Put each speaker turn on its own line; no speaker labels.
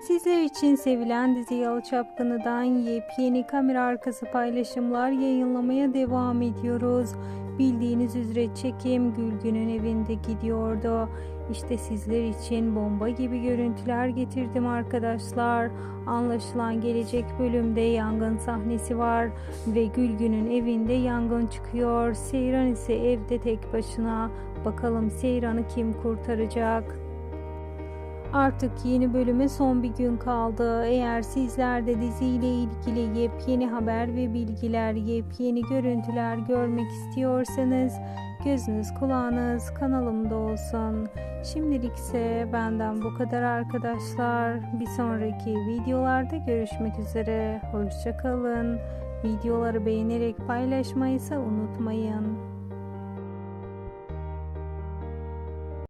Sizler için sevilen dizi Yalı Çapkını'dan yepyeni kamera arkası paylaşımlar yayınlamaya devam ediyoruz. Bildiğiniz üzere çekim Gülgün'ün evinde gidiyordu. İşte sizler için bomba gibi görüntüler getirdim arkadaşlar. Anlaşılan gelecek bölümde yangın sahnesi var ve Gülgün'ün evinde yangın çıkıyor. Seyran ise evde tek başına. Bakalım Seyran'ı kim kurtaracak? Artık yeni bölüme son bir gün kaldı. Eğer sizler de diziyle ilgili yepyeni haber ve bilgiler, yepyeni görüntüler görmek istiyorsanız gözünüz kulağınız kanalımda olsun. Şimdilik ise benden bu kadar arkadaşlar. Bir sonraki videolarda görüşmek üzere. Hoşçakalın. Videoları beğenerek paylaşmayı ise unutmayın.